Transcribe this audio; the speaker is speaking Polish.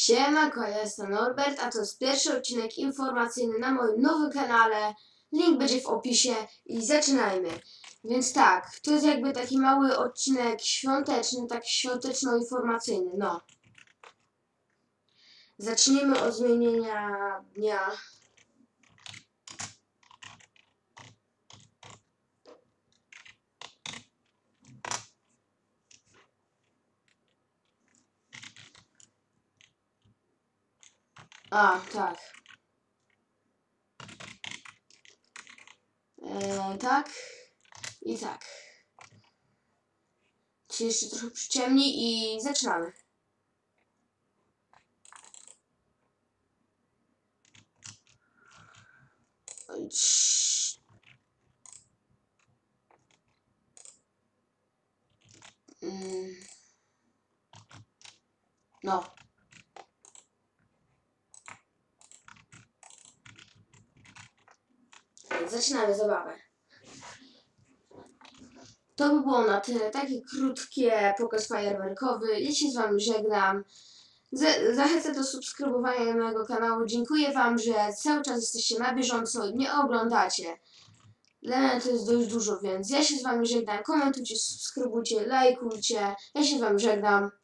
Siemanko, ja jestem Norbert, a to jest pierwszy odcinek informacyjny na moim nowym kanale. Link będzie w opisie i zaczynajmy. Więc tak, to jest jakby taki mały odcinek świąteczny, taki świąteczno-informacyjny, no. Zaczniemy od zmienienia dnia. A, tak. E, tak. I tak. Się jeszcze trochę przyciemni i zaczynamy. Mm. No. Zaczynamy zabawę. To by było na tyle. Takie krótkie pokaz fajerwerkowy. Ja się z Wami żegnam. Zachęcam do subskrybowania mojego kanału. Dziękuję Wam, że cały czas jesteście na bieżąco i mnie oglądacie. Dla mnie to jest dość dużo, więc ja się z Wami żegnam. Komentujcie, subskrybujcie, lajkujcie. Ja się z Wami żegnam. Cześć.